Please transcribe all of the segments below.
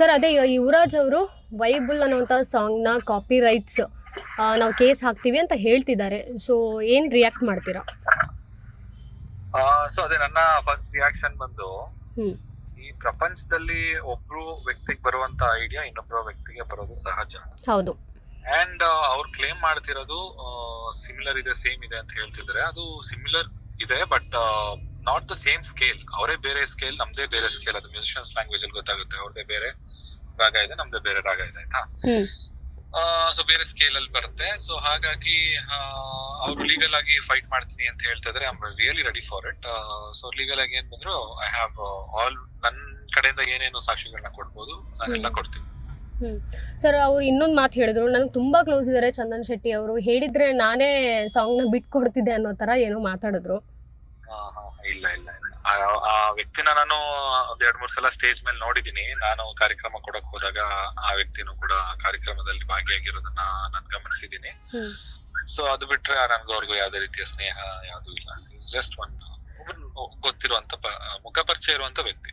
Sir ಅದೇ ಯುವರಾಜ್ ಅವರು ವೈಬುಲ್ ಅನ್ನೋಂಥ ಸಾಂಗ್ನ ಕಾಪಿ ರೈಟ್ಸ್ ನಾವು ಕೇಸ್ ಹಾಕ್ತೀವಿ ಅಂತ ಹೇಳ್ತಿದ್ದಾರೆ. ಸೊ ಏನು ರಿಯಾಕ್ಟ್ ಮಾಡ್ತೀರಾ? ಸೊ ಅದೇ ನನ್ನ ಫಸ್ಟ್ ರಿಯಾಕ್ಷನ್ ಬಂದು ಈ ಪ್ರಪಂಚದಲ್ಲಿ ಒಬ್ರು ವ್ಯಕ್ತಿಗೆ ಬರುವಂತ ಐಡಿಯಾ ಇನ್ನೊಬ್ಬರ ವ್ಯಕ್ತಿಗೆ ಬರೋದು ಸಹಜ. ಹೌದು. ಅಂಡ್ ಅವ್ರು ಕ್ಲೇಮ್ ಮಾಡ್ತಿರೋದು ಸಿಮಿಲರ್ ಇದೆ ಸೇಮ್ ಇದೆ ಅಂತ ಹೇಳ್ತಿದ್ರೆ ಅದು ಸಿಮಿಲರ್ ಇದೆ but not the same scale ಅವರೇ ಬೇರೆ ಸ್ಕೇಲ್ ನಮ್ದೇ ಬೇರೆ ಸ್ಕೇಲ್ ಅದು ಮ್ಯೂಸಿಷಿಯನ್ಸ್ ಲ್ಯಾಂಗ್ವೇಜ್ ಅಲ್ಲಿ ಗೊತ್ತಾಗುತ್ತೆ ಅವ್ರದೇ ಬೇರೆ. ರಾಗ ಇದೆ ನಮ್ದು ಬೇರೆ ರಾಗ ಇದೆ ಆಯ್ತಾ? ಸೊ ಬೇರೆ ಸ್ಕೇಲ್ ಅಲ್ಲಿ ಬರುತ್ತೆ. ಸೊ ಹಾಗಾಗಿ ಅವರು ಲೀಗಲ್ ಆಗಿ ಫೈಟ್ ಮಾಡ್ತೀನಿ ಅಂತ ಹೇಳ್ತಾ ಇದ್ರೆ I am really ready for it so legal ಆಗಿ ಏನ್ ಬಂದ್ರು ಐ ಹ್ಯಾವ್ ಆಲ್ ನನ್ ಕಡೆಯಿಂದ ಏನೇನು ಸಾಕ್ಷಿಗಳನ್ನ ಕೊಡ್ಬೋದು ನಾನೆಲ್ಲ. ಕೊಡ್ತೀನಿ. ಸರ್ ಅವ್ರು ಇನ್ನೊಂದು ಮಾತು ಹೇಳಿದ್ರು. ನನಗೆ ತುಂಬಾ ಕ್ಲೋಸ್ ಇದ್ದಾರೆ ಚಂದನ್ ಶೆಟ್ಟಿ ಅವರು. ಹೇಳಿದ್ರೆ ನಾನೇ ಸಾಂಗ್ ಸಾಂಗ್ನ ಬಿಟ್ಕೊಡ್ತಿದ್ದೆ ಅನ್ನೋ ತರ ಏನೋ ಮಾತಾಡಿದ್ರು. ಇಲ್ಲ ಇಲ್ಲ ಆ- ವ್ಯಕ್ತಿನ ನಾನು ಒಂದ್ ಎರಡ್ ಮೂರ್ ಸಲ ಸ್ಟೇಜ್ ಮೇಲೆ ನೋಡಿದೀನಿ. ನಾನು ಕಾರ್ಯಕ್ರಮ ಕೊಡಕ್ ಹೋದಾಗ ಆ ವ್ಯಕ್ತಿನೂ ಕೂಡ ಕಾರ್ಯಕ್ರಮದಲ್ಲಿ ಭಾಗಿಯಾಗಿರೋದನ್ನ ನಾನು ಗಮನಿಸಿದೀನಿ. ಸೊ ಅದು ಬಿಟ್ರೆ ನನ್ಗೆ ಅವ್ರಿಗೂ ಯಾವ್ದೇ ರೀತಿಯ ಸ್ನೇಹ ಯಾವ್ದು ಇಲ್ಲ. ಜಸ್ಟ್ ಒನ್ ಗೊತ್ತಿರುವಂತ ಮುಖ ಪರಿಚಯ ಇರುವಂತ ವ್ಯಕ್ತಿ.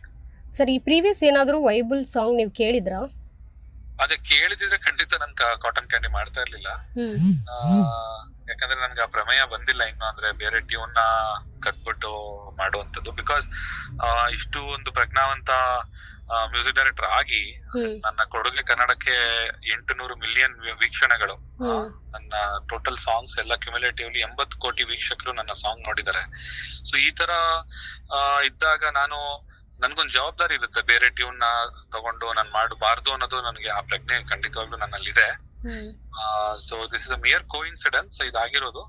ಸರ್ ಈ ಪ್ರೀವಿಯಸ್ ಏನಾದರೂ ವೈಬಲ್ ಸಾಂಗ್ ನೀವು ಕೇಳಿದ್ರಾ? ಅದೇ ಕೇಳಿದ್ರೆ ಖಂಡಿತ ನನ್ ಕಾಟನ್ ಕ್ಯಾಂಡಿ ಮಾಡ್ತಾ ಇರ್ಲಿಲ್ಲ. ಯಾಕಂದ್ರೆ ನನ್ಗೆ ಆ ಪ್ರಮೇಯ ಬಂದಿಲ್ಲ ಇನ್ನು ಅಂದ್ರೆ ಬೇರೆ ಟ್ಯೂನ್ನ ಕಟ್ಬಿಟ್ಟು ಮಾಡುವಂತದ್ದು ಬಿಕಾಸ್ ಇಷ್ಟು ಒಂದು ಪ್ರಜ್ಞಾವಂತ ಮ್ಯೂಸಿಕ್ ಡೈರೆಕ್ಟರ್ ಆಗಿ ನನ್ನ ಕೊಡುಗೆ ಕನ್ನಡಕ್ಕೆ ಎಂಟು ನೂರು ಮಿಲಿಯನ್ ವೀಕ್ಷಣೆಗಳು. ನನ್ನ ಟೋಟಲ್ ಸಾಂಗ್ಸ್ ಎಲ್ಲ ಕ್ಯುಮುಲೇಟಿವ್ಲಿ ಎಂಬತ್ತು ಕೋಟಿ ವೀಕ್ಷಕರು ನನ್ನ ಸಾಂಗ್ ನೋಡಿದ್ದಾರೆ. ಸೊ ಈ ತರ ಇದ್ದಾಗ ನಾನು ನನ್ಗೊಂದು ಜವಾಬ್ದಾರಿ ಇರುತ್ತೆ ಬೇರೆ ಟ್ಯೂನ್ನ ತಗೊಂಡು ನಾನು ಮಾಡಬಾರ್ದು ಅನ್ನೋದು ನನಗೆ ಆ ಪ್ರಜ್ಞೆ ಖಂಡಿತವಾಗ್ಲೂ ನನ್ನಲ್ಲಿದೆ. ಹ್ಮ್ so this is a mere coincidence ಇದಾಗಿರೋದು.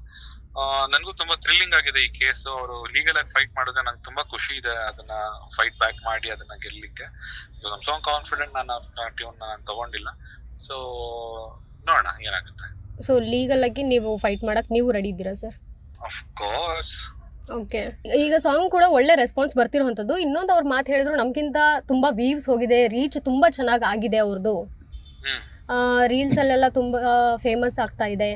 ನನಗೂ ತುಂಬಾ ಥ್ರಿಲ್ಲಿಂಗ್ ಆಗಿದೆ ಈ ಕೇಸ್ ಅವರು ಲೀಗಲ್ ಆಗಿ ಫೈಟ್ ಮಾಡಿದ್ರೆ ನಂಗೆ ತುಂಬಾ ಖುಷಿ ಇದೆ ಅದನ್ನ ಫೈಟ್ ಬ್ಯಾಕ್ ಮಾಡಿ ಅದನ್ನ ಗೆಲ್ಲಿಕ್ಕೆ. ನಮ್ ಸಾಂಗ್ ಕಾನ್ಫಿಡೆಂಟ್ ನಾನು ಟ್ಯೂನ್ ನಾನು ತಗೊಂಡಿಲ್ಲ. ಸೊ ನೋಡೋಣ ಏನಾಗುತ್ತೆ. ಸೊ ಲೀಗಲ್ ಆಗಿ ನೀವು ಫೈಟ್ ಮಾಡಕ್ ನೀವು ರೆಡಿ ಇದ್ದೀರಾ ಸರ್ ಆಫ್ ಕೋರ್ಸ್ ಓಕೆ ಈಗ ಸಾಂಗ್ ಕೂಡ ಒಳ್ಳೆ ರೆಸ್ಪಾನ್ಸ್ ಬರ್ತಿರೋವಂಥದ್ದು ಇನ್ನೊಂದು ಅವ್ರ ಮಾತು ಹೇಳಿದ್ರು ನಮ್ಗಿಂತ ತುಂಬಾ ವೀವ್ಸ್ ಹೋಗಿದೆ ರೀಚ್ ತುಂಬಾ ಚೆನ್ನಾಗಿ ಆಗಿದೆ ಅವ್ರದ್ದು ರೀಲ್ಸಲ್ಲೆಲ್ಲ ತುಂಬ ಫೇಮಸ್ ಆಗ್ತಾ ಇದೆ.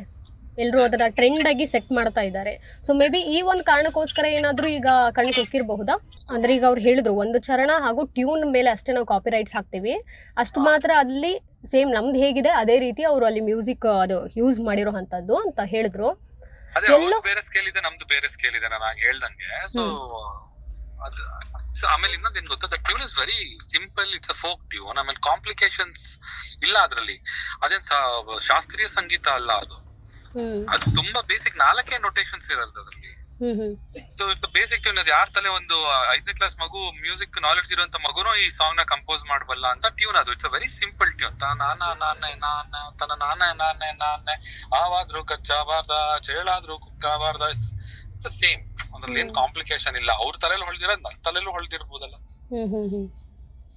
ಎಲ್ಲರೂ ಅದರ ಟ್ರೆಂಡ್ ಆಗಿ ಸೆಟ್ ಮಾಡ್ತಾ ಇದ್ದಾರೆ. ಸೊ ಮೇ ಬಿ ಈ ಒಂದು ಕಾರಣಕ್ಕೋಸ್ಕರ ಏನಾದರೂ ಈಗ ಕಣ್ಣು ಕುಕ್ಕಿರಬಹುದಾ ಅಂದ್ರೆ ಈಗ ಅವ್ರು ಹೇಳಿದ್ರು ಒಂದು ಚರಣ ಹಾಗೂ ಟ್ಯೂನ್ ಮೇಲೆ ಅಷ್ಟೇ ನಾವು ಕಾಪಿ ರೈಟ್ಸ್ ಹಾಕ್ತೀವಿ. ಅಷ್ಟು ಮಾತ್ರ ಅಲ್ಲಿ ಸೇಮ್ ನಮ್ದು ಹೇಗಿದೆ ಅದೇ ರೀತಿ ಅವರು ಅಲ್ಲಿ ಮ್ಯೂಸಿಕ್ ಅದು ಯೂಸ್ ಮಾಡಿರೋ ಅಂಥದ್ದು ಅಂತ ಹೇಳಿದ್ರು. ಬೇರೆ ಸ್ಕೇಲ್ ಇದೆ ನಮ್ದು ಬೇರೆ ಸ್ಕೇಲ್ ಇದೆ ನಾನು ಹೇಳ್ದಂಗೆ. ಸೊ so ಆಮೇಲೆ ಇನ್ನೊಂದ್ ಏನ್ ಗೊತ್ತಾ the tune is very simple it's a folk tune ಆಮೇಲೆ ಕಾಂಪ್ಲಿಕೇಶನ್ಸ್ ಇಲ್ಲ ಅದ್ರಲ್ಲಿ ಅದೇನ್ ಸಾ- ಶಾಸ್ತ್ರೀಯ ಸಂಗೀತ ಅಲ್ಲ ಅದು ಅದು ತುಂಬಾ ಬೇಸಿಕ್ ನಾಲ್ಕೇ ನೊಟೇಶನ್ಸ್ ಇರೋದು ಅದ್ರಲ್ಲಿ ಸೊ ಬೇಸಿಕ್ ಟ್ಯೂನ್ ಅದು ಯಾರ ತಲೆ ಒಂದು ಐದನೇ ಕ್ಲಾಸ್ ಮಗು ಮ್ಯೂಸಿಕ್ ನಾಲೆಡ್ಜ್ ಇರುವಂತ ಮಗುನು ಈ ಸಾಂಗ್ನ ಕಂಪೋಸ್ ಮಾಡಬಲ್ಲ ಅಂತ ಟ್ಯೂನ್ ಅದು ಇಟ್ಸ್ ವೆರಿ ಸಿಂಪಲ್ ಟ್ಯೂನ್ ನಾನ ನಾನೆ ನಾನ ತನ ನಾನ ನಾನೆ ನಾನೆ ಆವಾದ್ರು ಕಚ್ಚಾಬಾರ್ದ ಚೇಳಾದ್ರು ಕುಕ್ಕಬಾರ್ದ ಇಟ್ಸ್ ಸೇಮ್ ಅದ್ರಲ್ಲಿ ಏನ್. ಕಾಂಪ್ಲಿಕೇಶನ್ ಇಲ್ಲ. ಅವ್ರ ತಲೆಯಲ್ಲಿ ಹೊಳ್ದಿರೋದ್ ನನ್ನ ತಲೆಯಲ್ಲೂ ಹೊಳ್ದಿರ್ಬೋದಲ್ಲ.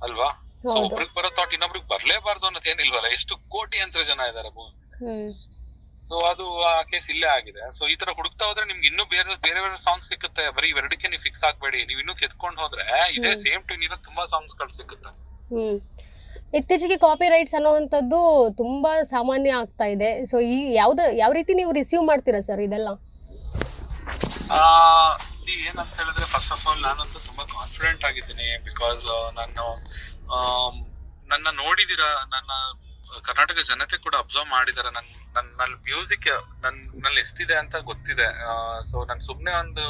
ಅಲ್ವಾ? ಸೊ ಒಬ್ರಿಗೆ ಬರೋ ಥಾಟ್ ಇನ್ನೊಬ್ರಿಗೆ ಬರ್ಲೇಬಾರ್ದು ಅನ್ನೋದು ಏನಿಲ್ವಲ್ಲ ಎಷ್ಟು ಕೋಟಿ ಅಂತ ಜನ ಇದಾರೆ ಸೊ ಅದು ಆ ಕೇಸ್ ಇಲ್ಲೇ ಆಗಿದೆ. ಸೊ ಈ ತರ ಹುಡುಕ್ತಾ ಹೋದ್ರೆ ನಿಮ್ಗೆ ಇನ್ನೂ ಬೇರೆ ಬೇರೆ ಬೇರೆ ಸಾಂಗ್ ಸಿಕ್ಕುತ್ತೆ. ಬರೀ ಇವೆರಡಕ್ಕೆ ನೀವು ಫಿಕ್ಸ್ ಆಗ್ಬೇಡಿ. ನೀವು ಇನ್ನೂ ಕೆತ್ಕೊಂಡ್ ಹೋದ್ರೆ ಇದೇ ಸೇಮ್ ಟ್ಯೂನ್ ಇರೋ ತುಂಬಾ ಸಾಂಗ್ಸ್ಗಳು ಸಿಕ್ಕುತ್ತೆ. ಇತ್ತೀಚೆಗೆ ಕಾಪಿ ರೈಟ್ಸ್ ಅನ್ನುವಂಥದ್ದು ತುಂಬಾ ಸಾಮಾನ್ಯ ಆಗ್ತಾ ಇದೆ. ಸೊ ಈ ಯಾವ್ದು ಯಾವ ರೀತಿ ನೀವು ರಿಸೀವ್ ಮಾಡ್ತೀರಾ ಸರ್ ಇದೆಲ್ಲ? ಸಿ ಏನಂತ ಹೇಳಿದ್ರೆ ಫಸ್ಟ್ ಆಫ್ ಆಲ್ ನಾನಂತೂ ತುಂಬಾ ಕಾನ್ಫಿಡೆಂಟ್ ಆಗಿದ್ದೀನಿ ಬಿಕಾಸ್ ನಾನು ನನ್ನ ನೋಡಿದಿರ, ನನ್ನ, ಕರ್ನಾಟಕ ಜನತೆ ಕೂಡ ಅಬ್ಸರ್ವ್ ಮಾಡಿದಾರೆ. ನನ್ ನನ್ನ ಮ್ಯೂಸಿಕ್ ನನ್ನಲ್ಲಿ ಎಷ್ಟಿದೆ ಅಂತ ಗೊತ್ತಿದೆ. ಸೊ ನಾನು ಸುಮ್ನೆ ಒಂದು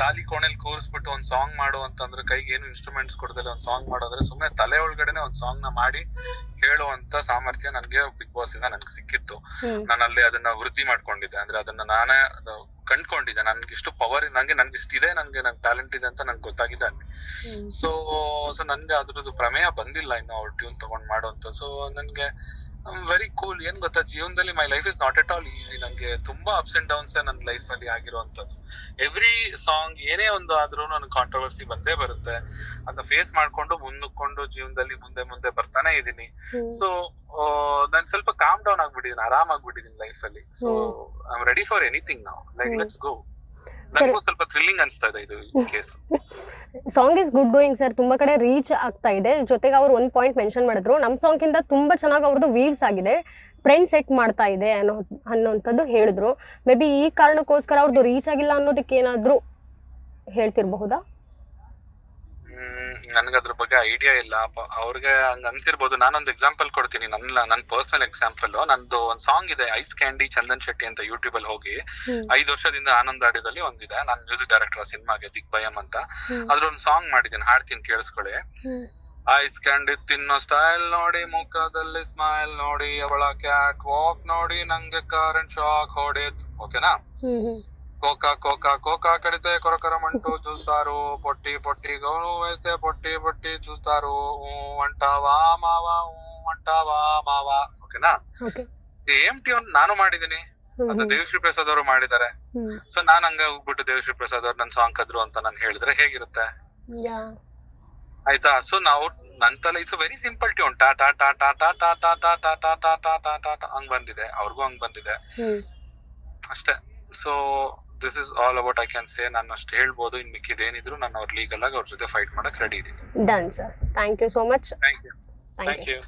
ಖಾಲಿ ಕೋಣೆಲಿ ಕೂರಿಸ್ಬಿಟ್ಟು ಒಂದ್ ಸಾಂಗ್ ಮಾಡು ಅಂತಂದ್ರೆ ಕೈಗೆ ಏನು ಇನ್ಸ್ಟ್ರೂಮೆಂಟ್ಸ್ ಕೊಡದಲ್ಲ, ಒಂದ್ ಸಾಂಗ್ ಮಾಡೋದ್ರೆ ಸುಮ್ನೆ ತಲೆ ಒಳಗಡೆನೆ ಒಂದ್ ಸಾಂಗ್ನ ಮಾಡಿ ಹೇಳುವಂತ ಸಾಮರ್ಥ್ಯ ನನ್ಗೆ ಬಿಗ್ ಬಾಸ್ ಇಂದ ನನ್ಗೆ ಸಿಕ್ಕಿತ್ತು. ನಾನ್ ಅಲ್ಲಿ ಅದನ್ನ ವೃದ್ಧಿ ಮಾಡ್ಕೊಂಡಿದ್ದೆ. ಅಂದ್ರೆ ಅದನ್ನ ನಾನೇ ಕಂಡ್ಕೊಂಡಿದ್ದೆ. ನನ್ಗೆ ಇಷ್ಟು ಪವರ್ ನಂಗೆ ನನ್ಗೆ ಇಷ್ಟು ಇದೆ ನಂಗೆ ನನ್ ಟ್ಯಾಲೆಂಟ್ ಇದೆ ಅಂತ ನಂಗೆ ಗೊತ್ತಾಗಿದೆ ಅಲ್ಲಿ. ಸೊ ಸೊ ನನ್ಗೆ ಅದ್ರದ್ದು ಪ್ರಮೇಯ ಬಂದಿಲ್ಲ ಇನ್ನು ಅವ್ರ ಟ್ಯೂನ್ ತಗೊಂಡ್ ಮಾಡುವಂತ. ಸೊ ನನ್ಗೆ ವೆರಿ ಕೂಲ್ ಏನ್ ಗೊತ್ತಾ? ಜೀವನದಲ್ಲಿ my life is not at all easy ನಂಗೆ ತುಂಬಾ ಅಪ್ಸ್ ಅಂಡ್ ಡೌನ್ಸ್ ನನ್ನ ಲೈಫ್ ಅಲ್ಲಿ ಆಗಿರುವಂತದ್ದು ಎವ್ರಿ ಸಾಂಗ್ ಏನೇ ಒಂದು ಆದ್ರೂ ನನ್ ಕಾಂಟ್ರವರ್ಸಿ ಬಂದೇ ಬರುತ್ತೆ. ಅದನ್ನ ಫೇಸ್ ಮಾಡ್ಕೊಂಡು ಮುನ್ನುಕೊಂಡು ಜೀವನದಲ್ಲಿ ಮುಂದೆ ಮುಂದೆ ಬರ್ತಾನೆ ಇದೀನಿ ಸೊ ನಾನ್ ಸ್ವಲ್ಪ ಕಾಮ್ ಡೌನ್ ಆಗ್ಬಿಟ್ಟಿದ್ದೀನಿ ಆರಾಮ್ ಆಗ್ಬಿಟ್ಟಿದ್ದೀನಿ ಲೈಫ್ ಅಲ್ಲಿ so I am ready for anything ನಾವು ಲೈಕ್. Let's go. ನನಗೂ ಸ್ವಲ್ಪ ಥ್ರಿಲ್ಲಿಂಗ್ ಅನ್ಸ್ತಾ ಇದೆ ಇದು case song is good going sir ತುಂಬಾ ಕಡೆ ರೀಚ್ ಆಗ್ತಾ ಇದೆ. ಜೊತೆಗೆ ಅವ್ರು ಒಂದು ಪಾಯಿಂಟ್ ಮೆನ್ಷನ್ ಮಾಡಿದ್ರು. ನಮ್ಮ ಸಾಂಗ್ಗಿಂತ ತುಂಬಾ ಚೆನ್ನಾಗಿ ಅವ್ರದ್ದು ವೀವ್ಸ್ ಆಗಿದೆ. ಟ್ರೆಂಡ್ ಸೆಟ್ ಮಾಡ್ತಾ ಇದೆ ಅನ್ನೋ ಅನ್ನೋಂಥದ್ದು ಹೇಳಿದ್ರು. ಮೇ ಬಿ ಈ ಕಾರಣಕ್ಕೋಸ್ಕರ ಅವ್ರದ್ದು ರೀಚ್ ಆಗಿಲ್ಲ ಅನ್ನೋದಕ್ಕೆ ಏನಾದರೂ ಹೇಳ್ತಿರಬಹುದಾ? ನನ್ಗೆ ಅದ್ರ ಬಗ್ಗೆ ಐಡಿಯಾ ಇಲ್ಲ. ಅವ್ರಿಗೆ ಹಂಗ ಅನ್ಸಿರ್ಬೋದು. ನಾನೊಂದು ಎಕ್ಸಾಂಪಲ್ ಕೊಡ್ತೀನಿ. ನನ್ನ ನನ್ನ ಪರ್ಸನಲ್ ಎಕ್ಸಾಂಪಲ್ ನಂದು ಒಂದ್ ಸಾಂಗ್ ಇದೆ ಐಸ್ ಕ್ಯಾಂಡಿ ಚಂದನ್ ಶೆಟ್ಟಿ ಅಂತ ಯೂಟ್ಯೂಬ್ ಅಲ್ಲಿ ಹೋಗಿ ಐದು ವರ್ಷದಿಂದ ಆನಂದ್ ಆಡಿದಲ್ಲಿ ಒಂದಿದೆ. ನಾನ್ ಮ್ಯೂಸಿಕ್ ಡೈರೆಕ್ಟರ್ ಸಿನಿಮಾಗೆ ದಿಗ್ಭಯಂ ಅಂತ. ಅದ್ರೊಂದು ಸಾಂಗ್ ಮಾಡಿದ್ದೀನಿ. ಹಾಡ್ತೀನಿ ಕೇಳಿಸ್ಕೊಳ್ಳಿ. ಐಸ್ ಕ್ಯಾಂಡಿ ತಿನ್ನೋ ಸ್ಟೈಲ್ ನೋಡಿ ಮುಖದಲ್ಲಿ ಸ್ಮೈಲ್ ನೋಡಿ ಅವಳ ಕ್ಯಾಟ್ ವಾಕ್ ನೋಡಿ ನಂಗೆ ಕರೆಂಟ್ ಶಾಕ್ ಹೊಡೆದ್. ಓಕೆನಾ కోకా కోకా కోకా కడితే కొరకరమంటూ చూస్తారు పొట్టి పొట్టి గౌను వేస్తే పొట్టి పొట్టి చూస్తారు ఊ అంటావా మావా ఊ అంటావా మావా ಓಕೆನಾ ಓಕೆ ಏಮ್ ಟ್ಯೂನ್ ನಾನು ಮಾಡಿದೀನಿ ಅದು ದೇವಶ್ರೀ ಪ್ರಸಾದ್ ಅವರು ಮಾಡಿದ್ದಾರೆ ಹ್ಮ್ ಸೊ ನಾನ್ ಹಂಗ ಹೋಗ್ಬಿಟ್ಟು ದೇವಶ್ರೀ ಪ್ರಸಾದ್ ಅವ್ರು ನನ್ ಸಾಂಗ್ ಕದ್ರು ಅಂತ ನಾನು ಹೇಳಿದ್ರೆ ಹೇಗಿರುತ್ತೆ ಯಾ ಆಯ್ತಾ ಸೊ ನಾವು ನನ್ ತಲೆ ಇಟ್ಸ್ ವೆರಿ ಸಿಂಪಲ್ ಟ್ಯೂನ್ ಟಾ ಟಾ ಟಾ ಟಾ ಟಾ ಟಾ ಟಾ ಟಾ ಟಾ ಟಾ ಟಾ ಟಾ ಟಾ ಟಾ ಟಾ ಹಂಗ್ ಬಂದಿದೆ ಅವ್ರಿಗೂ ಹಂಗ್ ಬಂದಿದೆ ಹ್ಮ್ ಅಷ್ಟೇ so this is all about I can say ನಾನು ಅಷ್ಟು ಹೇಳ್ಬೋದು ಇನ್ ಮಿಕ್ಕಿದೇನಿದ್ರು ನಾನು ಅವ್ರ ಲೀಗಲ್ ಆಗಿ ಅವ್ರ ಜೊತೆ ಫೈಟ್ ಮಾಡಕ್ ರೆಡಿ ಇದೀನಿ. Done sir thank you so much thank you thank you